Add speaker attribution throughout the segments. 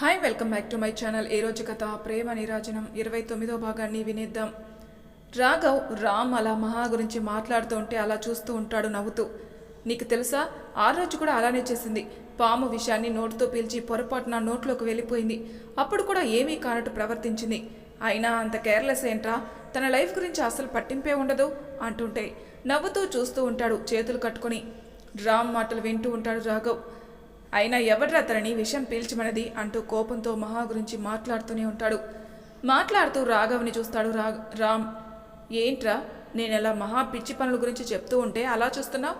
Speaker 1: Hi welcome back to my channel ఏ రోజు కథ ప్రేమ నిరాజనం ఇరవై తొమ్మిదో భాగాన్ని వినేద్దాం రాఘవ్ రామ్ అలా మహా గురించి మాట్లాడుతూ ఉంటే అలా చూస్తూ ఉంటాడు నవ్వుతూ. నీకు తెలుసా? ఆ రోజు కూడా అలానే చేసింది. పాము విషయాన్ని నోటుతో పీల్చి పొరపాటున నోట్లోకి వెళ్ళిపోయింది. అప్పుడు కూడా ఏమీ కానట్టు ప్రవర్తించింది. అయినా అంత కేర్లెస్ ఏంట్రా? తన లైఫ్ గురించి అసలు పట్టింపే ఉండదు అంటుంటే. నవ్వుతూ చూస్తూ ఉంటాడు చేతులు కట్టుకొని. రామ్ మాటలు వింటూ ఉంటాడు రాఘవ్. అయినా ఎవడ్రా అతనిని విషం పీల్చమన్నది అంటూ కోపంతో మహా గురించి మాట్లాడుతూనే ఉంటాడు. మాట్లాడుతూ రాఘవ్ని చూస్తాడు రా రామ్. ఏంట్రా నేను అలా మహా పిచ్చి పనుల గురించి చెప్తూ ఉంటే అలా చూస్తున్నావు?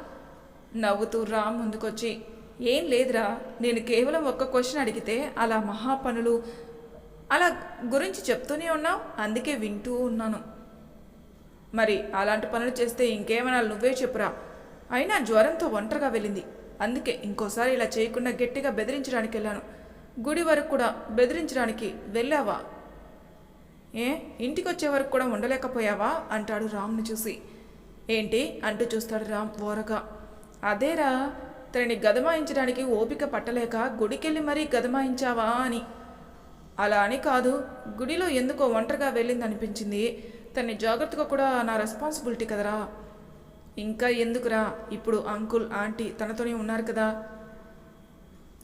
Speaker 1: నవ్వుతూ రామ్ ముందుకొచ్చి ఏం లేదురా నేను కేవలం ఒక్క క్వశ్చన్ అడిగితే అలా మహా పనులు అలా గురించి చెప్తూనే ఉన్నావు? అందుకే వింటూ ఉన్నాను. మరి అలాంటి పనులు చేస్తే ఇంకేమైనా నువ్వే చెప్పురా. అయినా జ్వరంతో ఒంటరిగా వెళ్ళింది. అందుకే ఇంకోసారి ఇలా చేయకుండా గట్టిగా బెదిరించడానికి వెళ్ళాను. గుడి వరకు కూడా బెదిరించడానికి వెళ్ళావా? ఏ? ఇంటికి వచ్చే వరకు కూడా ఉండలేకపోయావా? అంటాడు రామ్ని చూసి. ఏంటి? అంటూ చూస్తాడు రామ్ ఓరగా. అదేరా తనని గదమాయించడానికి ఓపిక పట్టలేక గుడికెళ్ళి మరీ గదమాయించావా అని. అలా అని కాదు గుడిలో ఎందుకో ఒంటరిగా వెళ్ళింది అనిపించింది తన్ని జాగ్రత్తగా కూడా నా రెస్పాన్సిబిలిటీ కదరా. ఇంకా ఎందుకురా? ఇప్పుడు అంకుల్ ఆంటీ తనతోనే ఉన్నారు కదా.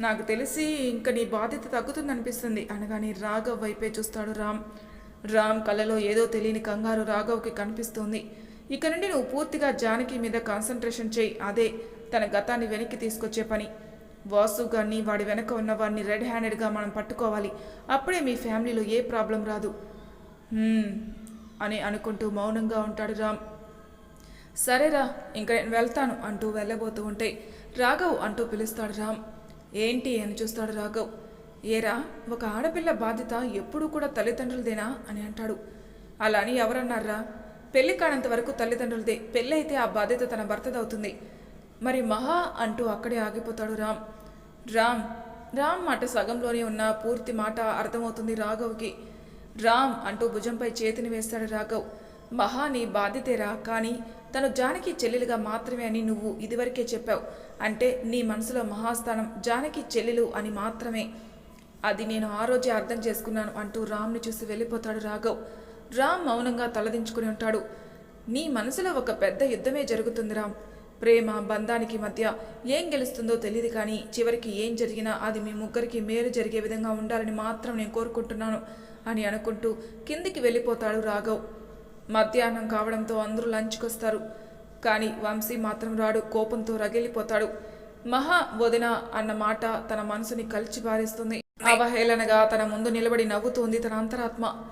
Speaker 1: నాకు తెలిసి ఇంకా నీ బాధ్యత తగ్గుతుంది అనిపిస్తుంది అనగానే రాఘవ్ వైపే చూస్తాడు రామ్. రామ్ కళ్ళలో ఏదో తెలియని కంగారు రాఘవ్కి కనిపిస్తుంది. ఇక నుండి నువ్వు పూర్తిగా జానకి మీద కాన్సన్ట్రేషన్ చేయి. అదే తన గతాన్ని వెనక్కి తీసుకొచ్చే పని. వాసు గారిని వాడి వెనక ఉన్న వాడిని రెడ్ హ్యాండెడ్గా మనం పట్టుకోవాలి. అప్పుడే మీ ఫ్యామిలీలో ఏ ప్రాబ్లం రాదు. అని అనుకుంటూ మౌనంగా ఉంటాడు రామ్. సరేరా ఇంకా నేను వెళ్తాను అంటూ వెళ్ళబోతూ ఉంటే రాఘవ్ అంటూ పిలుస్తాడు రామ్. ఏంటి అని చూస్తాడు రాఘవ్. ఏరా ఒక ఆడపిల్ల బాధ్యత ఎప్పుడూ కూడా తల్లిదండ్రులదేనా అని అంటాడు. అలా అని ఎవరన్నారా? పెళ్ళి కానంత వరకు తల్లిదండ్రులదే. పెళ్ళి అయితే ఆ బాధ్యత తన భర్తదవుతుంది. మరి మహా అంటూ అక్కడే ఆగిపోతాడు రామ్. రామ్ రామ్ మాట సగంలోనే ఉన్న పూర్తి మాట అర్థమవుతుంది రాఘవ్కి. రామ్ అంటూ భుజంపై చేతిని వేస్తాడు రాఘవ్. మహా నీ బాధ్యతేరా కానీ తను జానకి చెల్లెలుగా మాత్రమే అని నువ్వు ఇదివరకే చెప్పావు. అంటే నీ మనసులో మహాస్థానం జానకి చెల్లెలు అని మాత్రమే. అది నేను ఆ రోజే అర్థం చేసుకున్నాను అంటూ రామ్ని చూసి వెళ్ళిపోతాడు రాఘవ్. రామ్ మౌనంగా తలదించుకుని ఉంటాడు. నీ మనసులో ఒక పెద్ద యుద్ధమే జరుగుతుంది రామ్. ప్రేమ బంధానికి మధ్య ఏం గెలుస్తుందో తెలియదు కానీ చివరికి ఏం జరిగినా అది మీ ముగ్గురికి మేలు జరిగే విధంగా ఉండాలని మాత్రం నేను కోరుకుంటున్నాను అని అనుకుంటూ కిందికి వెళ్ళిపోతాడు రాఘవ్. మధ్యాహ్నం కావడంతో అందరూ లంచ్కొస్తారు. కానీ వంశీ మాత్రం రాడు కోపంతో రగిలిపోతాడు. మహా వదిన అన్న మాట తన మనసుని కలిచిపారేస్తుంది అవహేళనగా తన ముందు నిలబడి నవ్వుతోంది తన అంతరాత్మ.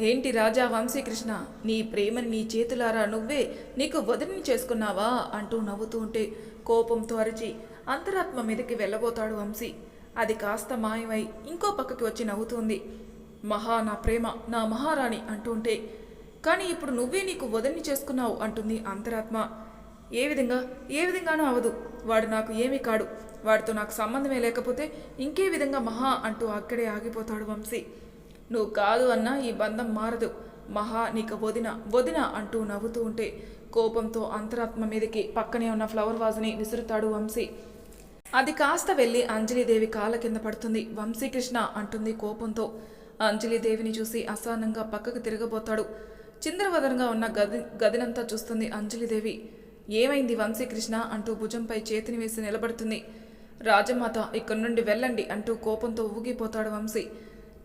Speaker 1: ఏంటి రాజా వంశీకృష్ణ నీ ప్రేమని నీ చేతులారా నువ్వే నీకు వదిలిని చేసుకున్నావా? అంటూ నవ్వుతూ ఉంటే కోపంతో అరిచి అంతరాత్మ మీదకి వెళ్ళబోతాడు వంశీ. అది కాస్త మాయమై ఇంకో పక్కకి వచ్చి నవ్వుతుంది. మహా నా ప్రేమ నా మహారాణి అంటూ ఉంటే కానీ ఇప్పుడు నువ్వే నీకు వదిలిని చేసుకున్నావు అంటుంది అంతరాత్మ. ఏ విధంగా? ఏ విధంగానూ అవదు. వాడు నాకు ఏమీ కాడు. వాడితో నాకు సంబంధమే లేకపోతే ఇంకే విధంగా మహా అంటూ అక్కడే ఆగిపోతాడు వంశీ. నువ్వు కాదు అన్నా ఈ బంధం మారదు. మహా నీకు వదిన వదిన అంటూ నవ్వుతూ ఉంటే కోపంతో అంతరాత్మ మీదకి పక్కనే ఉన్న ఫ్లవర్ వాజ్ని విసురుతాడు వంశీ. అది కాస్త వెళ్ళి అంజలిదేవి కాళ్ళ కింద పడుతుంది. వంశీకృష్ణ అంటుంది కోపంతో. అంజలిదేవిని చూసి అసహనంగా పక్కకు తిరగబోతాడు. చిందరవదనంగా ఉన్న గది గదినంతా చూస్తుంది అంజలిదేవి. ఏమైంది వంశీకృష్ణ అంటూ భుజంపై చేతిని వేసి నిలబడుతుంది. రాజమాత ఇక్కడి నుండి వెళ్ళండి అంటూ కోపంతో ఊగిపోతాడు వంశీ.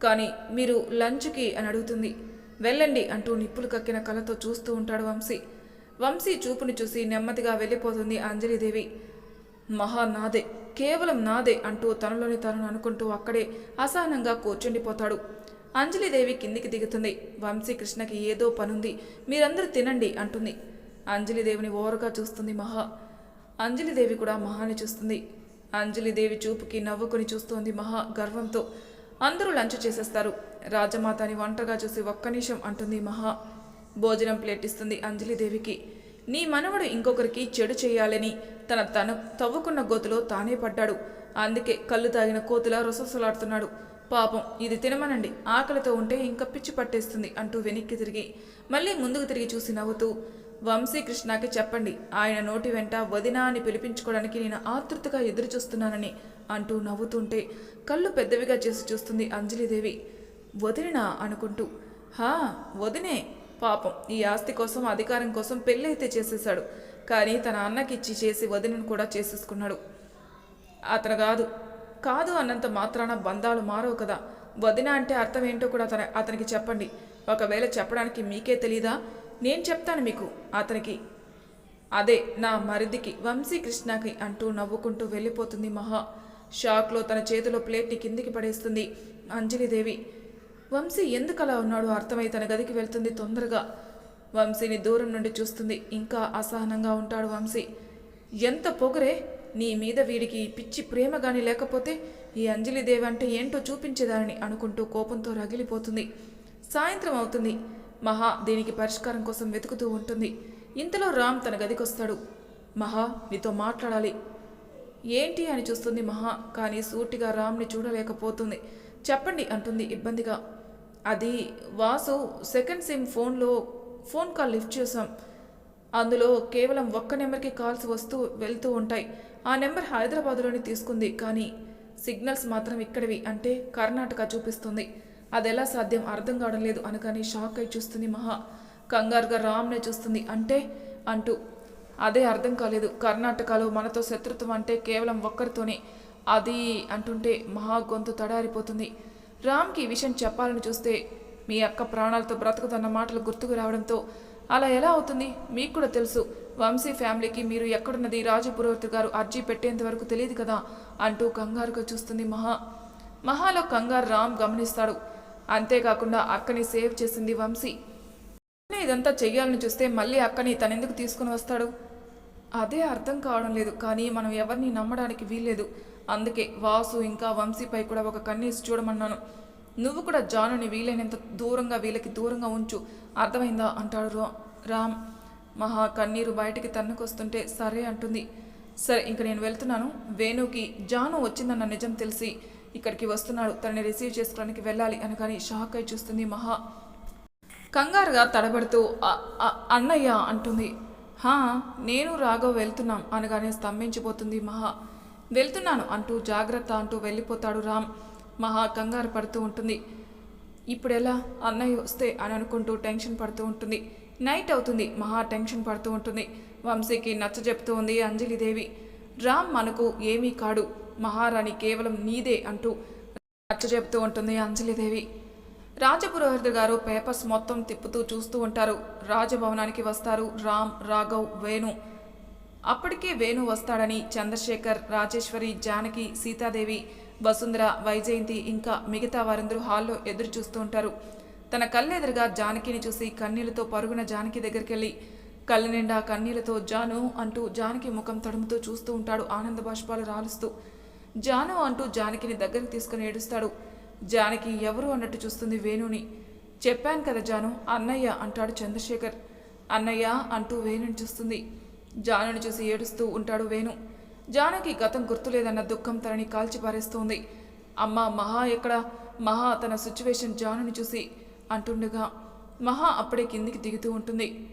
Speaker 1: కానీ మీరు లంచ్కి అని అడుగుతుంది. వెళ్ళండి అంటూ నిప్పులు కక్కిన కళ్ళతో చూస్తూ ఉంటాడు వంశీ. వంశీ చూపుని చూసి నెమ్మదిగా వెళ్ళిపోతుంది అంజలిదేవి. మహా నాదే కేవలం నాదే అంటూ తనలోని తనను అనుకుంటూ అక్కడే అసహనంగా కూర్చుండిపోతాడు. అంజలిదేవి కిందికి దిగుతుంది. వంశీకృష్ణకి ఏదో పనుంది. మీరందరూ తినండి అంటుంది. అంజలిదేవిని ఓరగా చూస్తుంది మహా. అంజలిదేవి కూడా మహాని చూస్తుంది. అంజలిదేవి చూపుకి నవ్వుకుని చూస్తోంది మహా గర్వంతో. అందరూ లంచ్ చేసేస్తారు. రాజమాతని వంటగా చూసి ఒక్క నిమిషం అంటుంది మహా. భోజనం ప్లేట్ ఇస్తుంది అంజలిదేవికి. నీ మనవడు ఇంకొకరికి చెడు చేయాలని తన తన తవ్వుకున్న గోతులో తానే పడ్డాడు. అందుకే కళ్ళు తాగిన కోతులా రొసొసలాడుతున్నాడు పాపం ఇది తినమనండి. ఆకలితో ఉంటే ఇంకా పిచ్చి పట్టేస్తుంది అంటూ వెనక్కి తిరిగి మళ్ళీ ముందుకు తిరిగి చూసి నవ్వుతూ వంశీకృష్ణకి చెప్పండి ఆయన నోటి వెంట వదినా అని పిలిపించుకోవడానికి నేను ఆతృతగా ఎదురు చూస్తున్నానని అంటూ నవ్వుతుంటే కళ్ళు పెద్దవిగా చేసి చూస్తుంది అంజలిదేవి. వదిలినా అనుకుంటూ హా వదినే పాపం ఈ ఆస్తి కోసం అధికారం కోసం పెళ్ళైతే చేసేశాడు కానీ తన అన్నకిచ్చి చేసి వదినను కూడా చేసేసుకున్నాడు. అతను కాదు కాదు అన్నంత మాత్రాన బంధాలు మారవు కదా. వదిన అంటే అర్థం ఏంటో కూడా అతని అతనికి చెప్పండి. ఒకవేళ చెప్పడానికి మీకే తెలీదా? నేను చెప్తాను మీకు అతనికి. అదే నా మరిదికి వంశీకృష్ణకి అంటూ నవ్వుకుంటూ వెళ్ళిపోతుంది మహా. షాక్లో తన చేతిలో ప్లేట్ని కిందికి పడేస్తుంది అంజలిదేవి. వంశీ ఎందుకు అలా ఉన్నాడో అర్థమై తన గదికి వెళ్తుంది తొందరగా. వంశీని దూరం నుండి చూస్తుంది. ఇంకా అసహనంగా ఉంటాడు వంశీ. ఎంత పొగరే! నీ మీద వీడికి పిచ్చి ప్రేమ గాని లేకపోతే ఈ అంజలిదేవి అంటే ఏంటో చూపించేదానిని అనుకుంటూ కోపంతో రగిలిపోతుంది. సాయంత్రం అవుతుంది. మహా దీనికి పరిష్కారం కోసం వెతుకుతూ ఉంటుంది. ఇంతలో రామ్ తన గదికొస్తాడు. మహా నీతో మాట్లాడాలి. ఏంటి అని చూస్తుంది మహా కానీ సూటిగా రామ్ని చూడలేకపోతుంది. చెప్పండి అంటుంది ఇబ్బందిగా. అది వాసు సెకండ్ సిమ్ ఫోన్లో ఫోన్ కాల్ లిఫ్ట్ చేశాం. అందులో కేవలం ఒక్క నెంబర్కి కాల్స్ వస్తూ వెళ్తూ ఉంటాయి. ఆ నెంబర్ హైదరాబాదులోని తీసుకుంది. కానీ సిగ్నల్స్ మాత్రం ఇక్కడివి అంటే కర్ణాటక చూపిస్తుంది. అదెలా సాధ్యం అర్థం కావడం లేదు అనగాని షాక్ అయి చూస్తుంది మహా. కంగారుగా రామ్నే చూస్తుంది. అంటే? అంటూ. అదే అర్థం కాలేదు. కర్ణాటకలో మనతో శత్రుత్వం అంటే కేవలం ఒక్కరితోనే. అది అంటుంటే మహా గొంతు తడారిపోతుంది. రామ్కి ఈ విషయం చెప్పాలని చూస్తే మీ అక్క ప్రాణాలతో బ్రతుకుతున్న మాటలు గుర్తుకు రావడంతో అలా ఎలా అవుతుంది? మీకు కూడా తెలుసు. వంశీ ఫ్యామిలీకి మీరు ఎక్కడున్నది? రాజు పురోహితు గారు అర్జీ పెట్టేంత వరకు తెలియదు కదా? అంటూ కంగారుగా చూస్తుంది మహా. మహాలో కంగారు రామ్ గమనిస్తాడు. అంతేకాకుండా అక్కని సేవ్ చేసింది వంశీ. ఇదంతా చెయ్యాలని చూస్తే మళ్ళీ అక్కని తనెందుకు తీసుకుని వస్తాడు? అదే అర్థం కావడం లేదు కానీ మనం ఎవరిని నమ్మడానికి వీల్లేదు. అందుకే వాసు ఇంకా వంశీపై కూడా ఒక కన్నీసి చూడమన్నాను. నువ్వు కూడా జానుని వీలైనంత దూరంగా వీళ్ళకి దూరంగా ఉంచు. అర్థమైందా? అంటాడు రా రామ్. మహా కన్నీరు బయటికి తన్నుకొస్తుంటే సరే అంటుంది. సరే ఇంక నేను వెళ్తున్నాను. వేణుకి జాను వచ్చిందన్న నిజం తెలిసి ఇక్కడికి వస్తున్నాడు. తనని రిసీవ్ చేసుకోవడానికి వెళ్ళాలి అనగాని షాక్ అయి చూస్తుంది మహా. కంగారుగా తడబడుతూ అన్నయ్య అంటుంది. హా నేను రాఘవ్ వెళ్తున్నాం అనగానే స్తంభించిపోతుంది మహా. వెళ్తున్నాను అంటూ జాగ్రత్త అంటూ వెళ్ళిపోతాడు రామ్. మహా కంగారు పడుతూ ఉంటుంది. ఇప్పుడు ఎలా అన్నయ్య వస్తే అని అనుకుంటూ టెన్షన్ పడుతూ ఉంటుంది. నైట్ అవుతుంది మహా టెన్షన్ పడుతూ ఉంటుంది. వంశీకి నచ్చ చెప్తూ ఉంది అంజలిదేవి. రామ్ మనకు ఏమీ కాడు మహారాణి కేవలం నీదే అంటూ నచ్చ చెప్తూ ఉంటుంది అంజలిదేవి. రాజపురోహితుడు గారు పేపర్స్ మొత్తం తిప్పుతూ చూస్తూ ఉంటారు. రాజభవనానికి వస్తారు రామ్ రాఘవ్ వేణు. అప్పటికే వేణు వస్తాడని చంద్రశేఖర్ రాజేశ్వరి జానకి సీతాదేవి వసుంధర వైజయంతి ఇంకా మిగతా వారందరూ హాల్లో ఎదురు చూస్తూ ఉంటారు. తన కళ్ళెదురుగా జానకిని చూసి కన్నీళ్ళతో పరుగున జానకి దగ్గరికి వెళ్ళి కళ్ళ నిండా కన్నీళ్ళతో జాను అంటూ జానకి ముఖం తడుముతూ చూస్తూ ఉంటాడు ఆనంద బాష్పాలు రాలుస్తూ. జాను అంటూ జానకిని దగ్గరికి తీసుకుని ఏడుస్తాడు. జానకి ఎవరు అన్నట్టు చూస్తుంది వేణుని. చెప్పాను కదా జాను అన్నయ్య అంటాడు చంద్రశేఖర్. అన్నయ్య అంటూ వేణుని చూస్తుంది. జానుని చూసి ఏడుస్తూ ఉంటాడు వేణు. జానకి గతం గుర్తులేదన్న దుఃఖం తనని కాల్చిపారేస్తోంది. అమ్మ మహా ఎక్కడ? మహా తన సిచ్యువేషన్ జానుని చూసి అంటుండగా మహా అప్పుడే కిందికి దిగుతూ ఉంటుంది.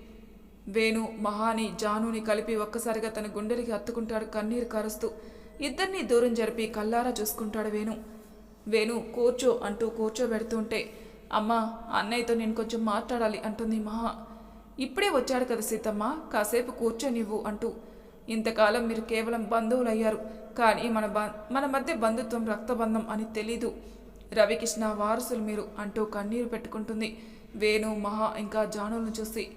Speaker 1: వేణు మహాని జానుని కలిపి ఒక్కసారిగా తన గుండెలకి హత్తుకుంటాడు కన్నీరు కారుస్తూ. ఇద్దరినీ దూరం జరిపి కల్లారా చూసుకుంటాడు వేణు. వేణు కూర్చో అంటూ కూర్చోబెడుతుంటే అమ్మా అన్నయ్యతో నేను కొంచెం మాట్లాడాలి అంటుంది మహా. ఇప్పుడే వచ్చాడు కదా సీతమ్మ కాసేపు కూర్చోనివ్వు అంటూ ఇంతకాలం మీరు కేవలం బంధువులయ్యారు కానీ మన బ మన మధ్య బంధుత్వం రక్తబంధం అని తెలీదు. రవికృష్ణ వారసులు మీరు అంటూ కన్నీరు పెట్టుకుంటుంది. వేణు మహా ఇంకా జానులను చూసి.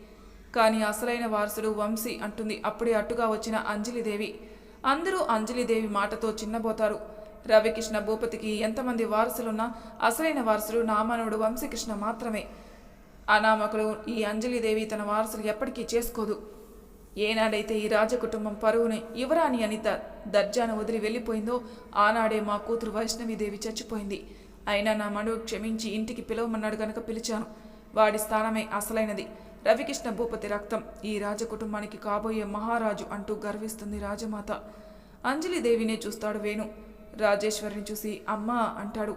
Speaker 1: కానీ అసలైన వారసుడు వంశీ అంటుంది అప్పుడే అట్టుగా వచ్చిన అంజలిదేవి. అందరూ అంజలిదేవి మాటతో చిన్నబోతారు. రవికృష్ణ భూపతికి ఎంతమంది వారసులున్నా అసలైన వారసుడు నామానుడు వంశీకృష్ణ మాత్రమే. అనామకులు ఈ అంజలిదేవి తన వారసులు ఎప్పటికీ చేసుకోదు. ఏనాడైతే ఈ రాజకుటుంబం పరువుని యువరాణి అనిత దర్జాను వదిలి వెళ్ళిపోయిందో ఆనాడే మా కూతురు వైష్ణవీదేవి చచ్చిపోయింది. అయినా నా మనువు క్షమించి ఇంటికి పిలవమన్నాడు గనక పిలిచాను. వాడి స్థానమే అసలైనది. రవికృష్ణ భూపతి రక్తం ఈ రాజకుటుంబానికి కాబోయే మహారాజు అంటూ గర్విస్తుంది రాజమాత. అంజలిదేవినే చూస్తాడు వేణు. రాజేశ్వరిని చూసి అమ్మా అంటాడు.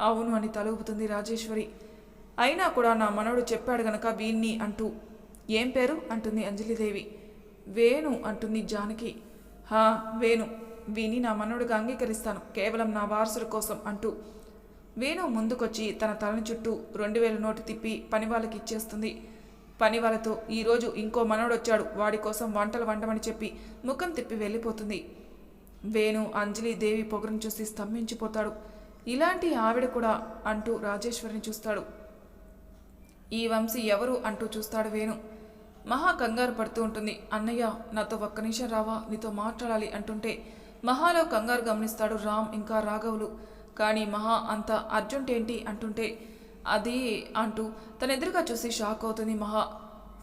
Speaker 1: అవును అని తలూపుతుంది రాజేశ్వరి. అయినా కూడా నా మనవడు చెప్పాడు గనక వీణ్ణి అంటూ. ఏం పేరు? అంటుంది అంజలిదేవి. వేణు అంటుంది జానకి. హా వేణు విని నా మనవుడిగా అంగీకరిస్తాను. కేవలం నా వారసుల కోసం అంటూ. వేణు ముందుకొచ్చి తన తలని చుట్టూ రెండు వేల నోటు తిప్పి పని వాళ్ళకి ఇచ్చేస్తుంది. పని వాళ్ళతో ఈరోజు ఇంకో మనవడొచ్చాడు. వాడి కోసం వంటలు వండమని చెప్పి ముఖం తిప్పి వెళ్ళిపోతుంది. వేణు అంజలి దేవి పొగరును చూసి స్తంభించిపోతాడు. ఇలాంటి ఆవిడ కూడా అంటూ రాజేశ్వరిని చూస్తాడు. ఈ వంశీ ఎవరు అంటూ చూస్తాడు వేణు. మహా కంగారు పడుతూ ఉంటుంది. అన్నయ్య నాతో ఒక్క నిమిషం రావా? నీతో మాట్లాడాలి అంటుంటే మహాలో కంగారు గమనిస్తాడు రామ్ ఇంకా రాఘవులు. కానీ మహా అంత అర్జెంట్ ఏంటి అంటుంటే అది అంటూ తన ఎదురుగా చూసి షాక్ అవుతుంది మహా.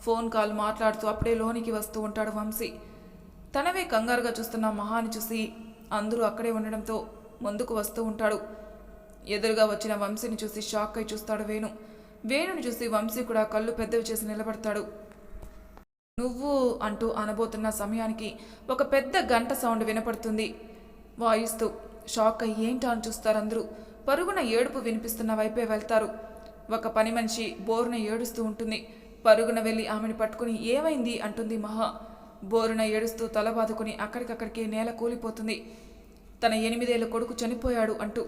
Speaker 1: ఫోన్ కాల్ మాట్లాడుతూ అప్పుడే లోనికి వస్తూ ఉంటాడు వంశీ. తనవే కంగారుగా చూస్తున్న మహాని చూసి అందరూ అక్కడే ఉండడంతో ముందుకు వస్తూ ఉంటాడు. ఎదురుగా వచ్చిన వంశీని చూసి షాక్ అయి చూస్తాడు వేణు. వేణుని చూసి వంశీ కూడా కళ్ళు పెద్దవి చేసి నిలబడతాడు. నువ్వు అంటూ అనబోతున్న సమయానికి ఒక పెద్ద గంట సౌండ్ వినపడుతుంది. వాయిస్తూ షాక్ అయ్యి ఏంటా అని చూస్తారు అందరూ పరుగున ఏడుపు వినిపిస్తున్న వైపే వెళ్తారు. ఒక పని మనిషి బోరున ఏడుస్తూ ఉంటుంది. పరుగున వెళ్ళి ఆమెను పట్టుకుని ఏమైంది? అంటుంది మహా. బోరున ఏడుస్తూ తల బాదుకుని అక్కడికక్కడికి నేల కూలిపోతుంది. తన ఎనిమిదేళ్ళ కొడుకు చనిపోయాడు అంటూ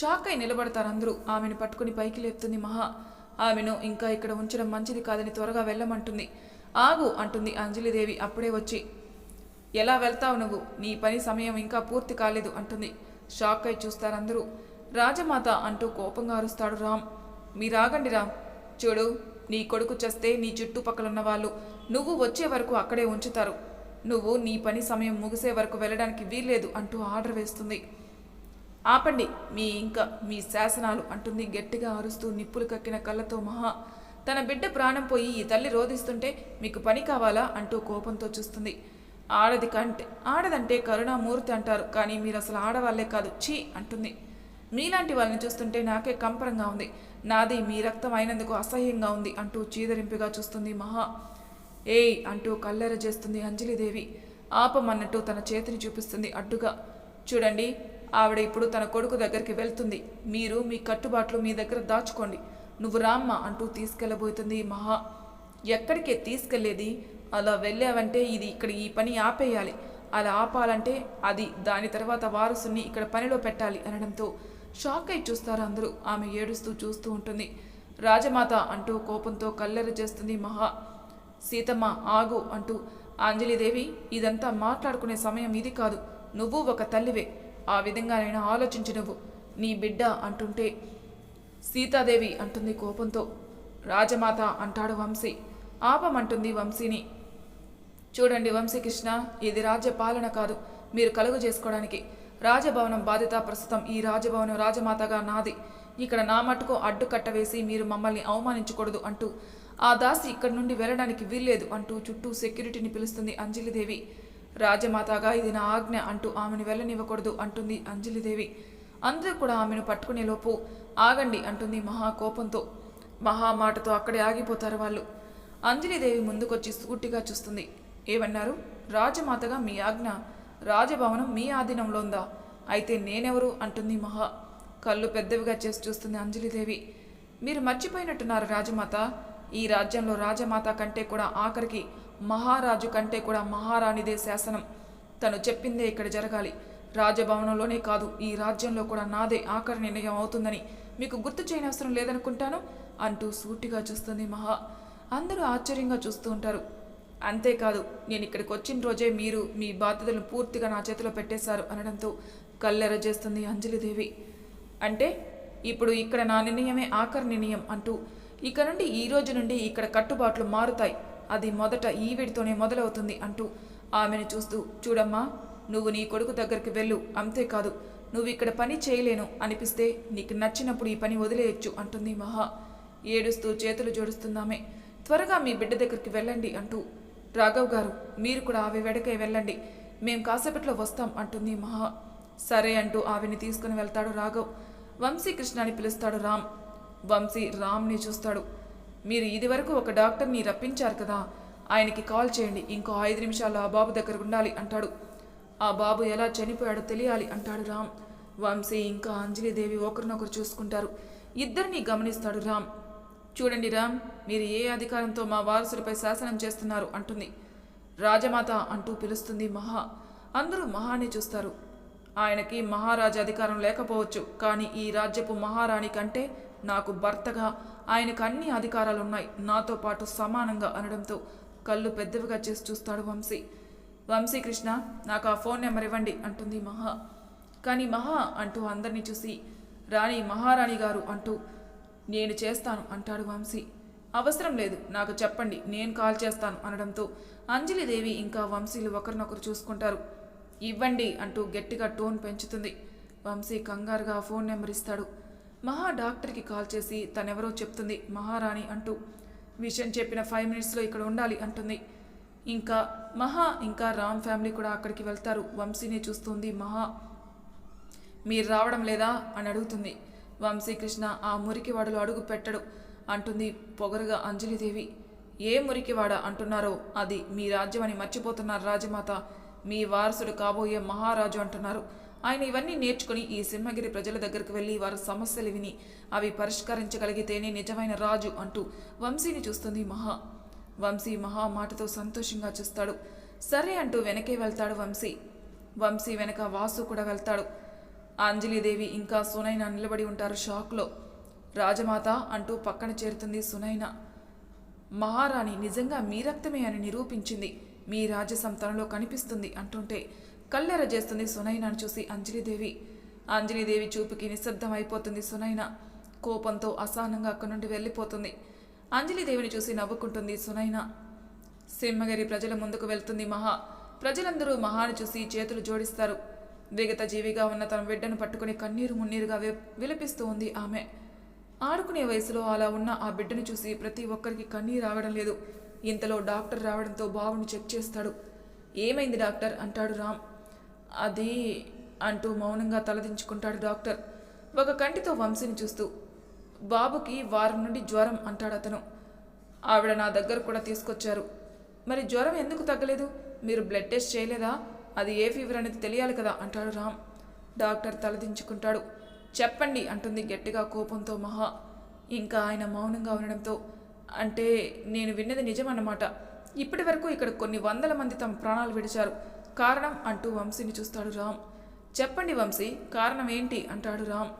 Speaker 1: షాక్ అయి నిలబడతారు అందరూ ఆమెను పట్టుకుని పైకి లేపుతుంది మహా. ఆమెను ఇంకా ఇక్కడ ఉంచడం మంచిది కాదని త్వరగా వెళ్ళమంటుంది. ఆగు అంటుంది అంజలిదేవి అప్పుడే వచ్చి ఎలా వెళ్తావు నువ్వు? నీ పని సమయం ఇంకా పూర్తి కాలేదు అంటుంది. షాక్ అయి చూస్తారందరూ. రాజమాత అంటూ కోపంగా అరుస్తాడు రామ్. మీరాగండి రామ్. చూడు నీ కొడుకు చేస్తే నీ చుట్టుపక్కలున్న వాళ్ళు నువ్వు వచ్చే వరకు అక్కడే ఉంచుతారు. నువ్వు నీ పని సమయం ముగిసే వరకు వెళ్ళడానికి వీల్లేదు అంటూ ఆర్డర్ వేస్తుంది. ఆపండి మీ ఇంకా మీ శాసనాలు అంటుంది గట్టిగా అరుస్తూ నిప్పులు కక్కిన కళ్ళతో మహా తన బిడ్డ ప్రాణం పోయి ఈ తల్లి రోధిస్తుంటే మీకు పని కావాలా అంటూ కోపంతో చూస్తుంది. ఆడది కంటే ఆడదంటే కరుణామూర్తి అంటారు కానీ మీరు అసలు ఆడవాళ్ళే కాదు ఛీ అంటుంది. మీలాంటి వాళ్ళని చూస్తుంటే నాకే కంపరంగా ఉంది. నాది మీ రక్తం అయినందుకు అసహ్యంగా ఉంది అంటూ చీదరింపుగా చూస్తుంది మహా. ఏయ్ అంటూ కల్లెర చేస్తుంది అంజలిదేవి. ఆపమన్నట్టు తన చేతిని చూపిస్తుంది అడ్డుగా. చూడండి ఆవిడ ఇప్పుడు తన కొడుకు దగ్గరికి వెళ్తుంది. మీరు మీ కట్టుబాట్లు మీ దగ్గర దాచుకోండి. నువ్వు రామ్మ అంటూ తీసుకెళ్ళబోతుంది మహా. ఎక్కడికే తీసుకెళ్ళేది అలా వెళ్ళావంటే ఇది ఇక్కడ ఈ పని ఆపేయాలి. అలా ఆపాలంటే అది దాని తర్వాత వారసుని ఇక్కడ పనిలో పెట్టాలి అనడంతో షాక్ అయి చూస్తారు అందరూ. ఆమె ఏడుస్తూ చూస్తూ ఉంటుంది. రాజమాత అంటూ కోపంతో కల్లెర చేస్తుంది మహా. సీతమ్మ ఆగు అంటూ అంజలిదేవి ఇదంతా మాట్లాడుకునే సమయం ఇది కాదు. నువ్వు ఒక తల్లివే. ఆ విధంగా నేను ఆలోచించి నువ్వు. నీ బిడ్డ అంటుంటే సీతాదేవి అంటుంది కోపంతో. రాజమాత అంటాడు వంశీ. ఆపమంటుంది వంశీని. చూడండి వంశీకృష్ణ ఇది రాజ్య పాలన కాదు మీరు కలుగు చేసుకోవడానికి. రాజభవనం బాధ్యత ప్రస్తుతం ఈ రాజభవనం రాజమాతగా నాది. ఇక్కడ నా మటుకు అడ్డుకట్ట వేసి మీరు మమ్మల్ని అవమానించకూడదు అంటూ ఆ దాసి ఇక్కడి నుండి వెళ్ళడానికి వీల్లేదు అంటూ చుట్టూ సెక్యూరిటీని పిలుస్తుంది అంజలిదేవి. రాజమాతగా ఇది నా ఆజ్ఞ అంటూ ఆమెను వెళ్ళనివ్వకూడదు అంటుంది అంజలిదేవి. అందరూ కూడా ఆమెను పట్టుకునే లోపు ఆగండి అంటుంది మహా కోపంతో మహా మాటతో అక్కడే ఆగిపోతారు వాళ్ళు. అంజలిదేవి ముందుకొచ్చి సూటిగా చూస్తుంది. ఏమన్నారు? రాజమాతగా మీ ఆజ్ఞ రాజభవనం మీ ఆధీనంలో ఉందా? అయితే నేనెవరు? అంటుంది మహా. కళ్ళు పెద్దవిగా చేసి చూస్తుంది అంజలిదేవి. మీరు మర్చిపోయినట్టున్నారు రాజమాత. ఈ రాజ్యంలో రాజమాత కంటే కూడా ఆఖరికి మహారాజు కంటే కూడా మహారాణిదే శాసనం. తను చెప్పిందే ఇక్కడ జరగాలి. రాజభవనంలోనే కాదు ఈ రాజ్యంలో కూడా నాదే ఆఖరి నిర్ణయం అవుతుందని మీకు గుర్తు చేయనవసరం లేదనుకుంటాను అంటూ సూటిగా చూస్తుంది మహా. అందరూ ఆశ్చర్యంగా చూస్తూ ఉంటారు. అంతేకాదు నేను ఇక్కడికి వచ్చిన రోజే మీరు మీ బాధ్యతలను పూర్తిగా నా చేతిలో పెట్టేశారు అనడంతో కల్లెరజేస్తుంది అంజలిదేవి. అంటే ఇప్పుడు ఇక్కడ నా నిర్ణయమే ఆఖరి నిర్ణయం అంటూ ఇక నుండి ఈ రోజు నుండి ఇక్కడ కట్టుబాట్లు మారుతాయి. అది మొదట ఈవిడితోనే మొదలవుతుంది అంటూ ఆమెను చూస్తూ చూడమ్మా నువ్వు నీ కొడుకు దగ్గరికి వెళ్ళు. అంతేకాదు నువ్వు ఇక్కడ పని చేయలేను. అనిపిస్తే నీకు నచ్చినప్పుడు ఈ పని వదిలేయచ్చు అంటుంది మహా. ఏడుస్తూ చేతులు జోడుస్తుందామే. త్వరగా మీ బిడ్డ దగ్గరికి వెళ్ళండి అంటూ. రాఘవ్ గారు మీరు కూడా ఆవి వెడకే వెళ్ళండి. మేం కాసేపట్లో వస్తాం అంటుంది మహా. సరే అంటూ ఆవిని తీసుకుని వెళ్తాడు రాఘవ్. వంశీకృష్ణ అని పిలుస్తాడు రామ్. వంశీ రామ్ని చూస్తాడు. మీరు ఇదివరకు ఒక డాక్టర్ని రప్పించారు కదా. ఆయనకి కాల్ చేయండి. ఇంకో ఐదు నిమిషాల్లో ఆ బాబు దగ్గర ఉండాలి అంటాడు. ఆ బాబు ఎలా చనిపోయాడో తెలియాలి అంటాడు రామ్. వంశీ ఇంకా అంజలిదేవి ఒకరినొకరు చూసుకుంటారు. ఇద్దరిని గమనిస్తాడు రామ్. చూడండి రామ్ మీరు ఏ అధికారంతో మా వారసులపై శాసనం చేస్తున్నారు? అంటుంది. రాజమాత అంటూ పిలుస్తుంది మహా. అందరూ మహాని చూస్తారు. ఆయనకి మహారాజా అధికారం లేకపోవచ్చు కానీ ఈ రాజ్యపు మహారాణి కంటే నాకు భర్తగా ఆయనకు అన్ని అధికారాలు ఉన్నాయి నాతో పాటు సమానంగా అనడంతో కళ్ళు పెద్దవిగా చేసి చూస్తాడు వంశీ. వంశీ కృష్ణ నాకు ఆ ఫోన్ నెంబర్ ఇవ్వండి అంటుంది మహా. కానీ మహా అంటూ అందరినీ చూసి రాణి మహారాణి గారు అంటూ నేను చేస్తాను అంటాడు వంశీ. అవసరం లేదు నాకు చెప్పండి నేను కాల్ చేస్తాను అనడంతో అంజలిదేవి ఇంకా వంశీలు ఒకరినొకరు చూసుకుంటారు. ఇవ్వండి అంటూ గట్టిగా టోన్ పెంచుతుంది. వంశీ కంగారుగా ఫోన్ నెంబర్ ఇస్తాడు. మహా డాక్టర్కి కాల్ చేసి తనెవరో చెప్తుంది మహారాణి అంటూ విషయం చెప్పిన ఫైవ్ మినిట్స్లో ఇక్కడ ఉండాలి అంటుంది. ఇంకా మహా ఇంకా రామ్ ఫ్యామిలీ కూడా అక్కడికి వెళ్తారు. వంశీని చూస్తుంది మహా. మీరు రావడం లేదా? అని అడుగుతుంది. వంశీకృష్ణ ఆ మురికివాడలో అడుగు పెట్టడు అంటుంది పొగరుగా అంజలిదేవి. ఏ మురికివాడ అంటున్నారో? అది మీ రాజ్యం అని మర్చిపోతున్నారు రాజమాత. మీ వారసుడు కాబోయే మహారాజు అంటున్నారు. ఆయన ఇవన్నీ నేర్చుకుని ఈ సింహగిరి ప్రజల దగ్గరకు వెళ్ళి వారి సమస్యలు విని అవి పరిష్కరించగలిగితేనే నిజమైన రాజు అంటూ వంశీని చూస్తుంది మహా. వంశీ మహా మాటతో సంతోషంగా చూస్తాడు. సరే అంటూ వెనకే వెళ్తాడు వంశీ. వంశీ వెనక వాసు కూడా వెళ్తాడు. అంజలిదేవి ఇంకా సునైన నిలబడి ఉంటారు షాక్లో. రాజమాత అంటూ పక్కన చేరుతుంది సునైన. మహారాణి నిజంగా మీ రక్తమే అని నిరూపించింది. మీ రాజసం తనలో కనిపిస్తుంది అంటుంటే కళ్ళెర చేస్తుంది సునైనాను చూసి అంజలిదేవి అంజలిదేవి చూపుకి నిశ్శబ్దం అయిపోతుంది సునైన. కోపంతో అసహనంగా అక్కడి నుండి వెళ్ళిపోతుంది. అంజలిదేవిని చూసి నవ్వుకుంటుంది సునైన. సింహగిరి ప్రజల ముందుకు వెళ్తుంది మహా. ప్రజలందరూ మహాని చూసి చేతులు జోడిస్తారు. విగత జీవిగా ఉన్న తన బిడ్డను పట్టుకుని కన్నీరు మున్నీరుగా విలపిస్తూ ఉంది ఆమె. ఆడుకునే వయసులో అలా ఉన్న ఆ బిడ్డను చూసి ప్రతి ఒక్కరికి కన్నీరు రావడం లేదు. ఇంతలో డాక్టర్ రావడంతో బాబుని చెక్ చేస్తాడు. ఏమైంది డాక్టర్? అంటాడు రామ్. అది అంటూ మౌనంగా తలదించుకుంటాడు డాక్టర్. ఒక కంటితో వంశీని చూస్తూ బాబుకి వారం నుండి జ్వరం అంటాడు అతను. ఆవిడ నా దగ్గర కూడా తీసుకొచ్చారు. మరి జ్వరం ఎందుకు తగ్గలేదు? మీరు బ్లడ్ టెస్ట్ చేయలేదా? అది ఏ ఫీవర్ అనేది తెలియాలి కదా అంటాడు రామ్. డాక్టర్ తలదించుకుంటాడు. చెప్పండి అంటుంది గట్టిగా కోపంతో మహా. ఇంకా ఆయన మౌనంగా ఉండడంతో అంటే నేను విన్నది నిజమన్నమాట. ఇప్పటి వరకు ఇక్కడ కొన్ని వందల మంది తమ ప్రాణాలు విడిచారు. కారణం అంటూ వంశీని చూస్తాడు రామ్. చెప్పండి వంశీ కారణం ఏంటి అంటాడు రామ్.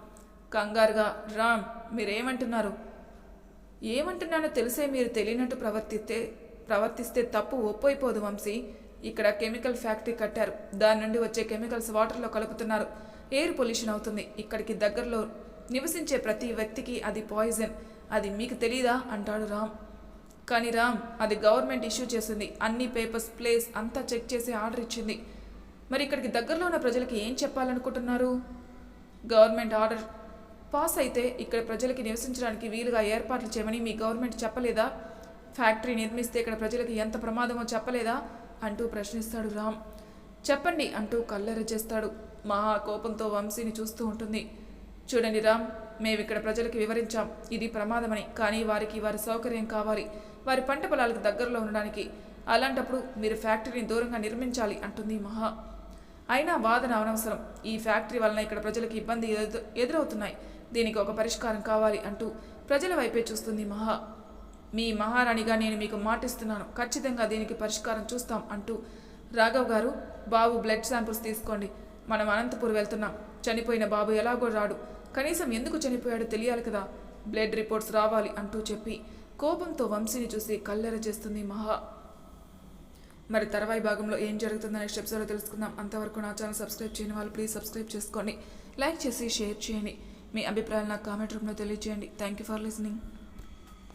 Speaker 1: కంగారుగా రామ్ మీరేమంటున్నారు? ఏమంటున్నానో తెలిసే మీరు తెలియనట్టు ప్రవర్తిస్తే ప్రవర్తిస్తే తప్పు ఒప్పైపోదు వంశీ. ఇక్కడ కెమికల్ ఫ్యాక్టరీ కట్టారు. దాని నుండి వచ్చే కెమికల్స్ వాటర్లో కలుపుతున్నారు. ఎయిర్ పొల్యూషన్ అవుతుంది. ఇక్కడికి దగ్గరలో నివసించే ప్రతి వ్యక్తికి అది పాయిజన్. అది మీకు తెలీదా? అంటాడు రామ్. కానీ రామ్ అది గవర్నమెంట్ ఇష్యూ చేసింది అన్ని పేపర్స్ ప్లేస్ అంతా చెక్ చేసి ఆర్డర్ ఇచ్చింది. మరి ఇక్కడికి దగ్గరలో ఉన్న ప్రజలకి ఏం చెప్పాలనుకుంటున్నారు? గవర్నమెంట్ ఆర్డర్ పాస్ అయితే ఇక్కడ ప్రజలకి నివసించడానికి వీలుగా ఏర్పాట్లు చేయమని మీ గవర్నమెంట్ చెప్పలేదా? ఫ్యాక్టరీ నిర్మిస్తే ఇక్కడ ప్రజలకి ఎంత ప్రమాదమో చెప్పలేదా? అంటూ ప్రశ్నిస్తాడు రామ్. చెప్పండి అంటూ కల్లెర చేస్తాడు మహా కోపంతో వంశీని చూస్తూ ఉంటుంది. చూడండి రామ్ మేము ఇక్కడ ప్రజలకు వివరించాం. ఇది ప్రమాదమని కానీ వారికి వారి సౌకర్యం కావాలి. వారి పంట పొలాలకు దగ్గరలో ఉండడానికి అలాంటప్పుడు మీరు ఫ్యాక్టరీని దూరంగా నిర్మించాలి అంటుంది మహా. అయినా వాదన అనవసరం. ఈ ఫ్యాక్టరీ వలన ఇక్కడ ప్రజలకు ఇబ్బంది ఎదురవుతున్నాయి. దీనికి ఒక పరిష్కారం కావాలి అంటూ ప్రజల వైపే చూస్తుంది మహా. మీ మహారాణిగా నేను మీకు మాటిస్తున్నాను. ఖచ్చితంగా దీనికి పరిష్కారం చూస్తాం అంటూ రాఘవ్ గారు బాబు బ్లడ్ శాంపుల్స్ తీసుకోండి. మనం అనంతపూర్ వెళ్తున్నాం. చనిపోయిన బాబు ఎలాగో రాడు. కనీసం ఎందుకు చనిపోయాడో తెలియాలి కదా. బ్లడ్ రిపోర్ట్స్ రావాలి అంటూ చెప్పి కోపంతో వంశీని చూసి కల్లెర చేస్తుంది మహా. మరి తర్వాయి భాగంలో ఏం జరుగుతుందో నెక్స్ట్ ఎపిసోడ్లో తెలుసుకుందాం. అంతవరకు నా ఛానల్ సబ్స్క్రైబ్ చేయని వాళ్ళు ప్లీజ్ సబ్స్క్రైబ్ చేసుకోండి. లైక్ చేసి షేర్ చేయండి. మీ అభిప్రాయాలు నాకు కామెంట్ రూమ్లో తెలియజేయండి. Thank you for listening.